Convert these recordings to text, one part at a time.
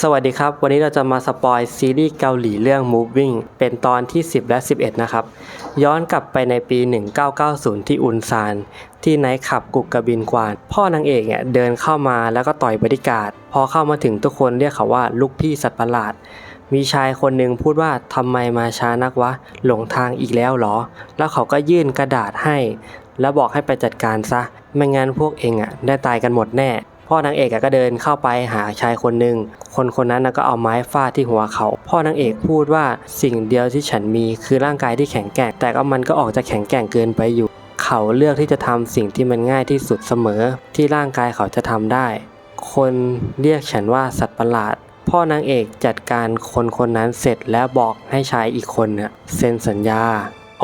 สวัสดีครับ วันนี้เราจะมาสปอยซีรีส์เกาหลีเรื่อง Moving เป็นตอนที่ 10 และ 11 นะครับ ย้อนกลับไปในปี 1990 ที่อุนซาน ที่ไนท์คลับกุกกระบินกวาน พ่อนางเอกเนี่ยเดินเข้ามาแล้วก็ต่อยบริการดพอเข้ามาถึงทุกคนเรียกเขาว่าลูกพี่สัตว์ประหลาด มีชายคนหนึ่งพูดว่าทำไมมาช้านักวะ หลงทางอีกแล้วเหรอ แล้วเขาก็ยื่นกระดาษให้ แล้วบอกให้ไปจัดการซะ ไม่งั้นพวกเองอะได้ตายกันหมดแน่ พ่อนางเอกก็เดินเข้าไปหาชายคนหนึ่ง คนคนนั้นก็เอาไม้ฟาดที่หัวเขา พ่อนางเอกพูดว่าสิ่งเดียวที่ฉันมีคือร่างกายที่แข็งแกร่ง แต่ก็มันก็ออกจะแข็งแกร่งเกินไปอยู่ เขาเลือกที่จะทำสิ่งที่มันง่ายที่สุดเสมอ ที่ร่างกายเขาจะทำได้ คนเรียกฉันว่าสัตว์ประหลาด พ่อนางเอกจัดการคนคนนั้นเสร็จแล้วบอกให้ชายอีกคนเน่ะเซ็นสัญญา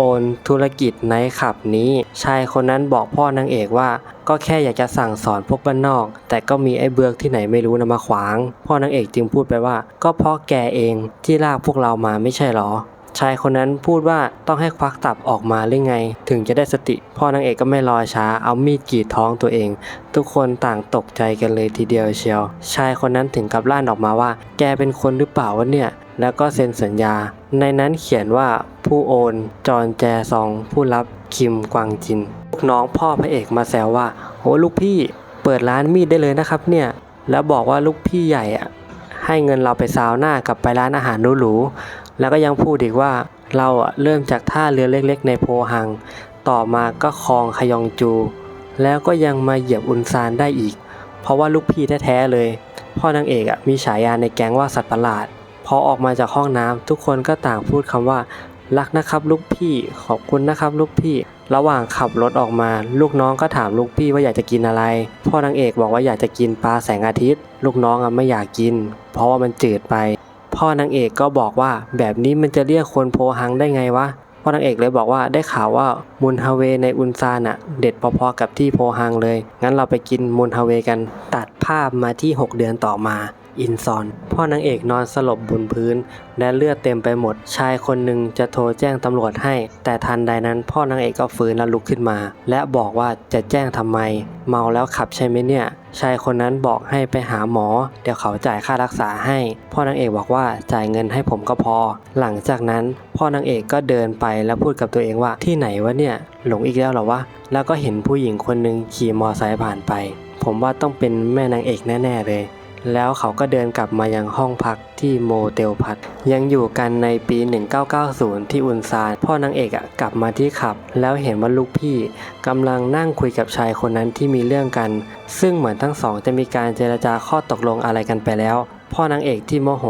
โอนธุรกิจไนท์คลับนี้ ชายคนนั้นบอกพ่อนางเอกว่า ก็แค่อยากจะสั่งสอนพวกบ้านนอก แต่ก็มีไอ้เบือกที่ไหนไม่รู้นะมาขวาง พ่อนางเอกจึงพูดไปว่า ก็เพราะแกเองที่ลากพวกเรามาไม่ใช่หรอชายคนนั้นพูดว่าต้องให้ควักตับออกมาหรือไง ถึงจะได้สติ พ่อนางเอกก็ไม่รอช้าเอามีดกรีดท้องตัวเอง ทุกคนต่างตกใจกันเลยทีเดียวเชียว ชายคนนั้นถึงกับลั่นออกมาว่า แกเป็นคนหรือเปล่าวะเนี่ย แล้วก็เซ็นสัญญา ในนั้นเขียนว่าผู้โอน จอนแจซอง ผู้รับคิมกวางจินลูกน้องพ่อพระเอกมาแซวว่าโหลูกพี่เปิดร้านมีดได้เลยนะครับเนี่ย แล้วบอกว่าลูกพี่ใหญ่อะให้เงินเราไปซาวหน่ากับไปร้านอาหารหรูๆแล้วก็ยังพูดอีกว่าเราอะเริ่มจากท่าเรือเล็กๆ ในโพฮัง ต่อมาก็คลองขยองจู แล้วก็ยังมาเหยียบอุนซานได้อีก เพราะว่าลูกพี่แท้ๆเลย พ่อนางเอกอะมีฉายาในแก๊งว่าสัตว์ประหลาด พอออกมาจากห้องน้ำทุกคนก็ต่างพูดคำว่า รักนะครับลูกพี่ขอบคุณนะครับลูกพี่ ระหว่างขับรถออกมา ลูกน้องก็ถามลูกพี่ว่าอยากจะกินอะไร พ่อนางเอกบอกว่าอยากจะกินปลาแสงอาทิตย์ ลูกน้องอะไม่อยากกิน เพราะว่ามันจืดไป พ่อนางเอกก็บอกว่าแบบนี้มันจะเรียกคนโพหังได้ไงวะพ่อนางเอกเลยบอกว่าได้ข่าวว่ามุนฮาเวในอุนซานอะเด็ดพอๆกับที่โพฮังเลย งั้นเราไปกินมุนฮาเวกัน ตัดภาพมาที่ 6 เดือนต่อมา อินซอน พ่อนางเอกนอนสลบบนพื้น และเลือดเต็มไปหมด ชายคนหนึ่งจะโทรแจ้งตำรวจให้ แต่ทันใดนั้นพ่อนางเอกก็ฟื้นและลุกขึ้นมา และบอกว่าจะแจ้งทำไม เมาแล้วขับใช่ไหมเนี่ย ชายคนนั้นบอกให้ไปหาหมอ เดี๋ยวเขาจ่ายค่ารักษาให้ พ่อนางเอกบอกว่าจ่ายเงินให้ผมก็พอ หลังจากนั้น พ่อนางเอกก็เดินไปแล้วพูดกับตัวเองว่าที่ไหนวะเนี่ยหลงอีกแล้วเหรอวะแล้วก็เห็นผู้หญิงคนหนึ่งขี่มอไซค์ผ่านไป ผมว่าต้องเป็นแม่นางเอกแน่ ๆ เลย แล้วเขาก็เดินกลับมายังห้องพักที่โมเตลพัทยังอยู่กันในปี 1990 ที่อุนซาน พ่อนางเอกอะกลับมาที่ขับ แล้วเห็นว่าลูกพี่กำลังนั่งคุยกับชายคนนั้นที่มีเรื่องกัน ซึ่งเหมือนทั้งสองจะมีการเจรจาข้อตกลงอะไรกันไปแล้ว พ่อนางเอกที่โมโห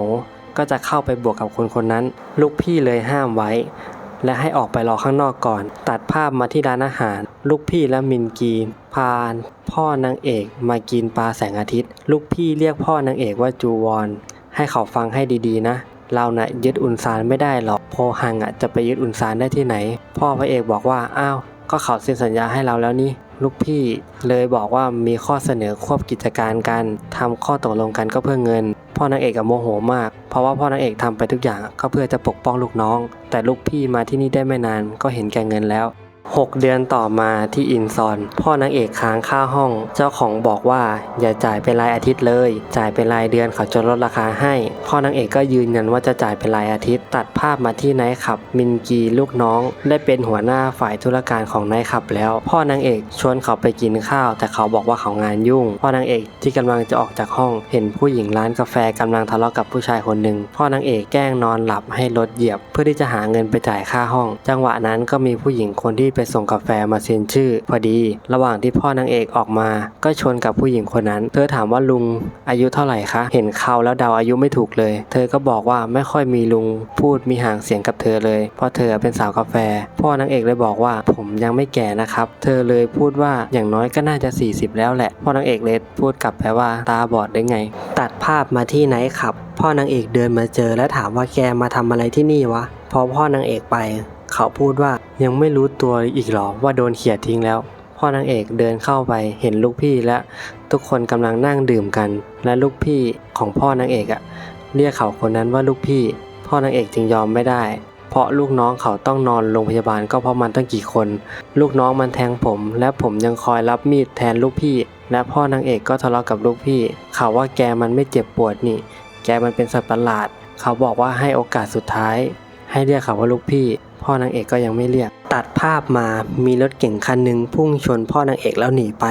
ก็จะเข้าไปบวกกับคนคนนั้น ลูกพี่เลยห้ามไว้ และให้ออกไปรอข้างนอกก่อน ตัดภาพมาที่ร้านอาหาร ลูกพี่และมินกีพาพ่อนางเอกมากินปลาแสงอาทิตย์ ลูกพี่เรียกพ่อนางเอกว่าจูวอน ให้เขาฟังให้ดีๆนะ เราน่ะยึดอุนซานไม่ได้หรอกโพหังอะจะไปยึดอุนซานได้ที่ไหน พ่อพระเอกบอกว่าอ้าวก็เขาเซ็นสัญญาให้เราแล้วนี่ลูกพี่เลยบอกว่ามีข้อเสนอควบกิจการกันทำข้อตกลงกันก็เพื่อเงิน พ่อนางเอกกับโมโหมาก เพราะว่าพ่อนางเอกทำไปทุกอย่างก็เพื่อจะปกป้องลูกน้อง แต่ลูกพี่มาที่นี่ได้ไม่นานก็เห็นแก่เงินแล้ว 6 เดือนต่อมาที่อินซอน พ่อนางเอกค้างค่าห้อง เจ้าของบอกว่าอย่าจ่ายเป็นรายอาทิตย์เลย จ่ายเป็นรายเดือนเขาจะลดราคาให้ พ่อนางเอกก็ยืนยันว่าจะจ่ายเป็นรายอาทิตย์ ตัดภาพมาที่ไนท์คลับ มินกีลูกน้อง ได้เป็นหัวหน้าฝ่ายธุรการของไนท์คลับแล้ว พ่อนางเอกชวนเขาไปกินข้าว แต่เขาบอกว่าเขางานยุ่ง พ่อนางเอกที่กำลังจะออกจากห้อง เห็นผู้หญิงร้านกาแฟกำลังทะเลาะกับผู้ชายคนหนึ่งพ่อนางเอกแกล้งนอนหลับให้รถเหยียบ เพื่อที่จะหาเงินไปจ่ายค่าห้อง จังหวะนั้นก็มีผู้หญิงคนที่ไปส่งกาแฟมาเซ็นชื่อ พอดี ระหว่างที่พ่อนางเอกออกมา ก็ชนกับผู้หญิงคนนั้น เธอถามว่าลุงอายุเท่าไหร่คะ เห็นเขาแล้วเดาอายุไม่ถูกเลย เธอก็บอกว่าไม่ค่อยมีลุงพูดมีห่างเสียงกับเธอเลย เพราะเธอเป็นสาวกาแฟ พ่อนางเอกเลยบอกว่าผมยังไม่แก่นะครับ เธอเลยพูดว่าอย่างน้อยก็น่าจะ 40 แล้วแหละ พ่อนางเอกเลยพูดกลับไปว่าตาบอดได้ไง ตัดภาพมาที่ไนท์ขับ พ่อนางเอกเดินมาเจอและถามว่าแกมาทำอะไรที่นี่วะ พอพ่อนางเอกไป เขาพูดว่ายังไม่รู้ตัวอีกหรอว่าโดนเขี่ยทิ้งแล้ว พ่อนางเอกเดินเข้าไปเห็นลูกพี่และทุกคนกำลังนั่งดื่มกัน และลูกพี่ของพ่อนางเอกอะเรียกเขาคนนั้นว่าลูกพี่ พ่อนางเอกจึงยอมไม่ได้ เพราะลูกน้องเขาต้องนอนโรงพยาบาลก็เพราะมันตั้งกี่คน ลูกน้องมันแทงผม และผมยังคอยรับมีดแทนลูกพี่ และพ่อนางเอกก็ทะเลาะกับลูกพี่ เขาว่าแกมันไม่เจ็บปวดนี่ แกมันเป็นสัตว์ประหลาด เขาบอกว่าให้โอกาสสุดท้าย ให้เรียกเขาว่าลูกพี่ พ่อนางเอกก็ยังไม่เรียก ตัดภาพมามีรถเก่งคันหนึ่งพุ่งชนพ่อนางเอกแล้วหนีไป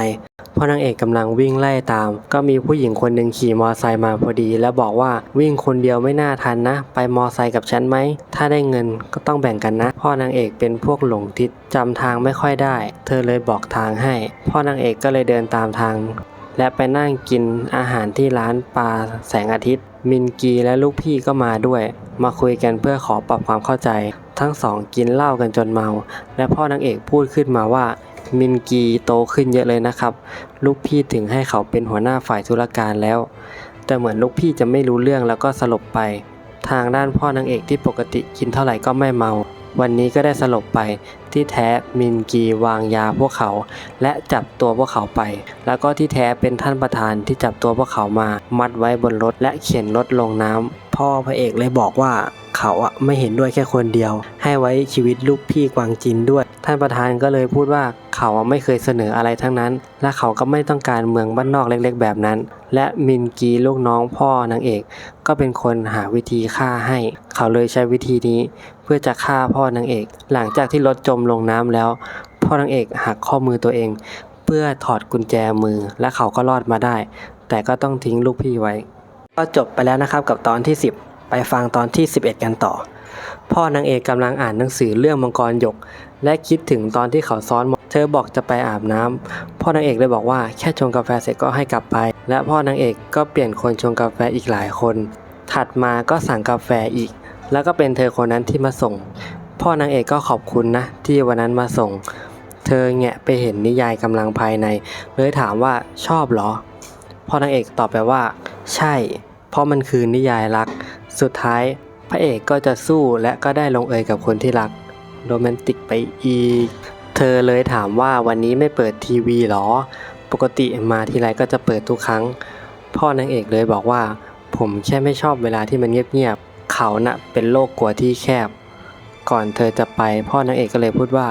พ่อนางเอกกำลังวิ่งไล่ตาม ก็มีผู้หญิงคนหนึ่งขี่มอไซค์มาพอดี แล้วบอกว่าวิ่งคนเดียวไม่น่าทันนะ ไปมอไซค์กับฉันไหม ถ้าได้เงินก็ต้องแบ่งกันนะ พ่อนางเอกเป็นพวกหลงทิศจำทางไม่ค่อยได้ เธอเลยบอกทางให้ พ่อนางเอกก็เลยเดินตามทาง และไปนั่งกินอาหารที่ร้านปลาแสงอาทิตย์ มินกีและลูกพี่ก็มาด้วย มาคุยกันเพื่อขอปรับความเข้าใจ ทั้งสองกินเหล้ากันจนเมา และพ่อนางเอกพูดขึ้นมาว่ามินกีโตขึ้นเยอะเลยนะครับ ลูกพี่ถึงให้เขาเป็นหัวหน้าฝ่ายธุรการแล้ว แต่เหมือนลูกพี่จะไม่รู้เรื่องแล้วก็สลบไป ทางด้านพ่อนางเอกที่ปกติกินเท่าไหร่ก็ไม่เมา วันนี้ก็ได้สลบไปที่แท้มินกีวางยาพวกเขา และจับตัวพวกเขาไป แล้วก็ที่แท้เป็นท่านประธานที่จับตัวพวกเขามา มัดไว้บนรถและเข็นรถลงน้ำ พ่อพระเอกเลยบอกว่าเขาอะไม่เห็นด้วยแค่คนเดียว ให้ไว้ชีวิตลูกพี่กวางจินด้วย ท่านประธานก็เลยพูดว่าเขาอะไม่เคยเสนออะไรทั้งนั้น และเขาก็ไม่ต้องการเมืองบ้านนอกเล็กๆ แบบนั้น และมินกีลูกน้องพ่อนางเอก ก็เป็นคนหาวิธีฆ่าให้ เขาเลยใช้วิธีนี้ เพื่อจะฆ่าพ่อนางเอก หลังจากที่รถจมลงน้ำแล้ว พ่อนางเอกหักข้อมือตัวเอง เพื่อถอดกุญแจมือและเขาก็รอดมาได้ แต่ก็ต้องทิ้งลูกพี่ไว้ ก็จบไปแล้วนะครับกับตอนที่ 10 ไปฟังตอนที่ 11 กันต่อ พ่อนางเอกกำลังอ่านหนังสือเรื่องมังกรหยก และคิดถึงตอนที่เขาซ้อนเธอบอกจะไปอาบน้ำพ่อนางเอกเลยบอกว่าแค่ชงกาแฟเสร็จก็ให้กลับไป และพ่อนางเอกก็เปลี่ยนคนชงกาแฟอีกหลายคน ถัดมาก็สั่งกาแฟอีก แล้วก็เป็นเธอคนนั้นที่มาส่ง พ่อนางเอกก็ขอบคุณนะ ที่วันนั้นมาส่ง เธอแงะไปเห็นนิยายกำลังภายใน เลยถามว่าชอบเหรอ พ่อนางเอกตอบไปว่า ใช่ เพราะมันคือนิยายรัก สุดท้ายพระเอกก็จะสู้และก็ได้ลงเอยกับคนที่รัก โรแมนติกไปอีก เธอเลยถามว่าวันนี้ไม่เปิดทีวีหรอ ปกติมาทีไรก็จะเปิดทุกครั้ง พ่อนางเอกเลยบอกว่า ผมแค่ไม่ชอบเวลาที่มันเงียบๆเขาน่ะเป็นโรคกลัวที่แคบ ก่อนเธอจะไปพ่อนางเอกก็เลยพูดว่า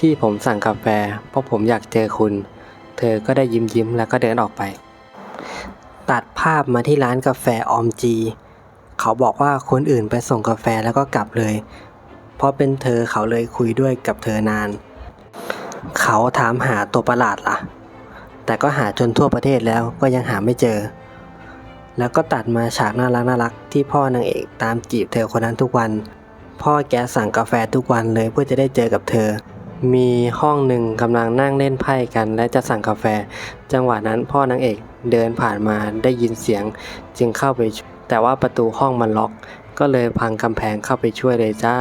ที่ผมสั่งกาแฟ เพราะผมอยากเจอคุณ เธอก็ได้ยิ้มยิ้มๆแล้วก็เดินออกไป ตัดภาพมาที่ร้านกาแฟออมจี เขาบอกว่าคนอื่นไปส่งกาแฟแล้วก็กลับเลย เพราะเป็นเธอเขาเลยคุยด้วยกับเธอนาน เขาถามหาตัวประหลาดล่ะ แต่ก็หาจนทั่วประเทศแล้วก็ยังหาไม่เจอ แล้วก็ตัดมาฉากน่ารักน่ารักที่พ่อนางเอกตามจีบเธอคนนั้นทุกวัน พ่อแกสั่งกาแฟทุกวันเลยเพื่อจะได้เจอกับเธอมีห้องหนึ่งกำลังนั่งเล่นไพ่กัน และจะสั่งกาแฟ จังหวะนั้นพ่อนางเอก เดินผ่านมาได้ยินเสียงจึงเข้าไป แต่ว่าประตูห้องมันล็อก ก็เลยพังกำแพงเข้าไปช่วยเลยจ้า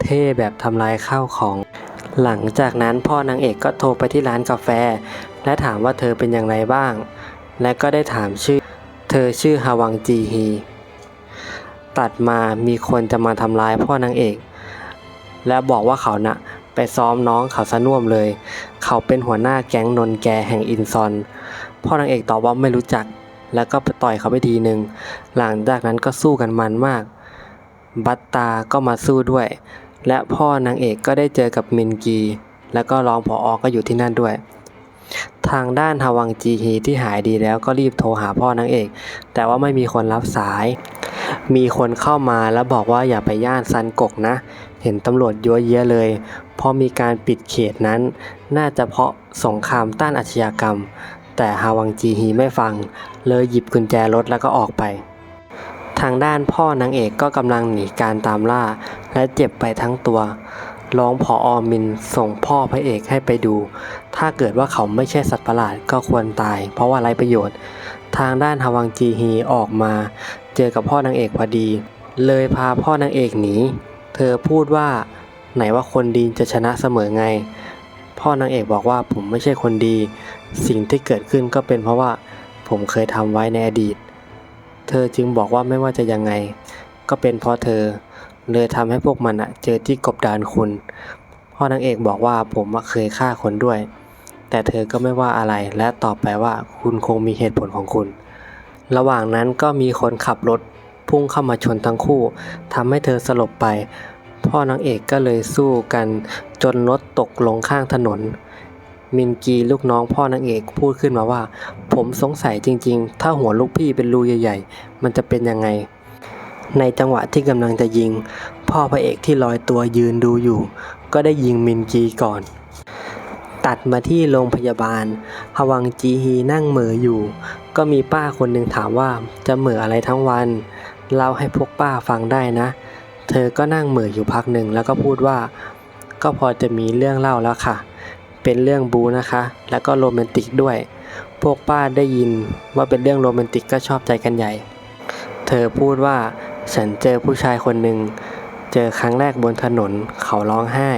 เท่แบบทำลายข้าวของ หลังจากนั้นพ่อนางเอกก็โทรไปที่ร้านกาแฟ และถามว่าเธอเป็นอย่างไรบ้าง และก็ได้ถามชื่อ เธอชื่อฮาวังจีฮี ตัดมามีคนจะมาทำร้ายพ่อนางเอก และบอกว่าเขาน่ะไปซ้อมน้องเขาซะน่วมเลย เขาเป็นหัวหน้าแก๊งนนแกแห่งอินซอน พ่อนางเอกตอบว่าไม่รู้จัก แล้วก็ไปต่อยเขาไปทีหนึ่งหลังจากนั้นก็สู้กันมันมาก บัตตาก็มาสู้ด้วย และพ่อนางเอกก็ได้เจอกับมินกี แล้วก็รองผออก็อยู่ที่นั่นด้วย ทางด้านฮาวังจีฮีที่หายดีแล้วก็รีบโทรหาพ่อนางเอก แต่ว่าไม่มีคนรับสาย มีคนเข้ามาแล้วบอกว่าอย่าไปย่านซันกกนะ เห็นตำรวจยั่วเยี้ยเลยเพราะมีการปิดเขตนั้น น่าจะเพราะสงครามต้านอาชญากรรม แต่ฮาวังจีฮีไม่ฟัง เลยหยิบกุญแจรถแล้วก็ออกไป ทางด้านพ่อนางเอกก็กำลังหนีการตามล่า และเจ็บไปทั้งตัวร้องผออมินส่งพ่อพระเอกให้ไปดู ถ้าเกิดว่าเขาไม่ใช่สัตว์ประหลาดก็ควรตาย เพราะว่าไร้ประโยชน์ ทางด้านฮาวังจีฮีออกมา เจอกับพ่อนางเอกพอดี เลยพาพ่อนางเอกหนี เธอพูดว่าไหนว่าคนดีจะชนะเสมอไง พ่อนางเอกบอกว่าผมไม่ใช่คนดี สิ่งที่เกิดขึ้นก็เป็นเพราะว่าผมเคยทำไว้ในอดีต เธอจึงบอกว่าไม่ว่าจะยังไง ก็เป็นเพราะเธอเลยทำให้พวกมันอะเจอที่กบดานคุณ พ่อนางเอกบอกว่าผมเคยฆ่าคนด้วย แต่เธอก็ไม่ว่าอะไรและตอบไปว่าคุณคงมีเหตุผลของคุณ ระหว่างนั้นก็มีคนขับรถพุ่งเข้ามาชนทั้งคู่ทำให้เธอสลบไป พ่อนางเอกก็เลยสู้กันจนรถตกลงข้างถนน มินกีลูกน้องพ่อนางเอกพูดขึ้นมาว่า ผมสงสัยจริง ๆ ถ้าหัวลูกพี่เป็นรูใหญ่ ๆ มันจะเป็นยังไง ในจังหวะที่กำลังจะยิง พ่อพระเอกที่ลอยตัวยืนดูอยู่ ก็ได้ยิงมินกีก่อน ตัดมาที่โรงพยาบาลฮวังจีฮีนั่งเหม่ออยู่ ก็มีป้าคนหนึ่งถามว่าจะเหม่ออะไรทั้งวันเล่าให้พวกป้าฟังได้นะ เธอก็นั่งเหม่ออยู่พักหนึ่งแล้วก็พูดว่า ก็พอจะมีเรื่องเล่าแล้วค่ะ เป็นเรื่องบูนะคะ แล้วก็โรแมนติกด้วย พวกป้าได้ยินว่าเป็นเรื่องโรแมนติกก็ชอบใจกันใหญ่ เธอพูดว่าฉันเจอผู้ชายคนหนึ่ง เจอครั้งแรกบนถนน เขาร้องไห้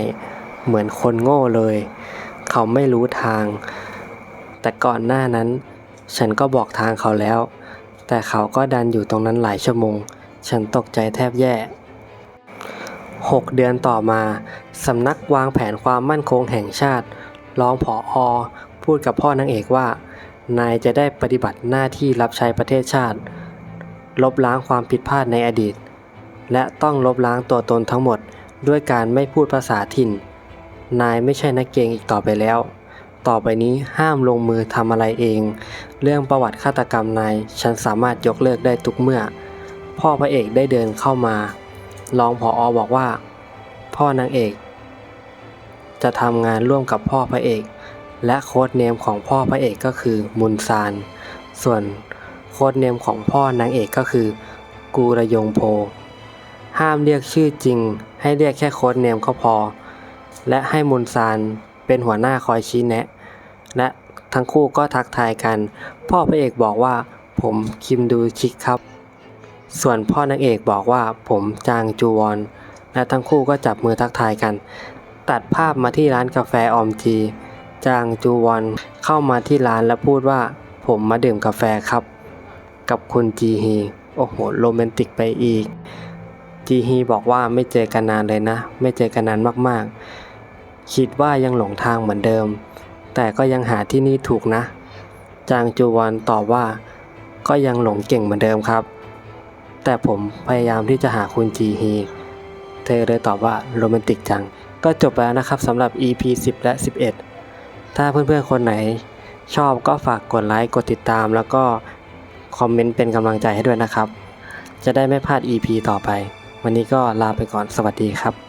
เหมือนคนโง่เลย เขาไม่รู้ทาง แต่ก่อนหน้านั้น ฉันก็บอกทางเขาแล้ว แต่เขาก็ดันอยู่ตรงนั้นหลายชั่วโมง ฉันตกใจแทบแย่หกเดือนต่อมา สำนักวางแผนความมั่นคงแห่งชาติ รองผออพูดกับพ่อนางเอกว่า นายจะได้ปฏิบัติหน้าที่รับใช้ประเทศชาติ ลบล้างความผิดพลาดในอดีต และต้องลบล้างตัวตนทั้งหมดด้วยการไม่พูดภาษาถิ่น นายไม่ใช่นักเกงอีกต่อไปแล้ว ต่อไปนี้ห้ามลงมือทำอะไรเอง เรื่องประวัติฆาตกรรมนายฉันสามารถยกเลิกได้ทุกเมื่อ พ่อพระเอกได้เดินเข้ามารองผออบอกว่า พ่อนางเอก จะทำงานร่วมกับพ่อพระเอก และโค้ดเนมของพ่อพระเอกก็คือมุนซาน ส่วนโค้ดเนมของพ่อนางเอกก็คือ กูระยงโพ ห้ามเรียกชื่อจริง ให้เรียกแค่โค้ดเนมก็พอ และให้มุนซานเป็นหัวหน้าคอยชี้แนะ และทั้งคู่ก็ทักทายกัน พ่อพระเอกบอกว่า ผมคิมดูชิกครับ ส่วนพ่อนางเอกบอกว่าผมจางจูวอนและทั้งคู่ก็จับมือทักทายกัน ตัดภาพมาที่ร้านกาแฟออมจี จางจูวอนเข้ามาที่ร้านและพูดว่า ผมมาดื่มกาแฟครับ กับคุณจีฮี โอ้โหโรแมนติกไปอีก จีฮีบอกว่าไม่เจอกันนานเลยนะ ไม่เจอกันนานมากๆ คิดว่ายังหลงทางเหมือนเดิม แต่ก็ยังหาที่นี่ถูกนะ จางจูวอนตอบว่า ก็ยังหลงเก่งเหมือนเดิมครับ แต่ผมพยายามที่จะหาคุณจีฮี เธอเลยตอบว่าโรแมนติกจัง ก็จบไปแล้วนะครับสำหรับ EP 10 และ 11 ถ้าเพื่อนๆ คนไหนชอบก็ฝากกดไลค์ กดติดตาม แล้วก็คอมเมนต์เป็นกำลังใจให้ด้วยนะครับ จะได้ไม่พลาด EP ต่อไป วันนี้ก็ลาไปก่อนสวัสดีครับ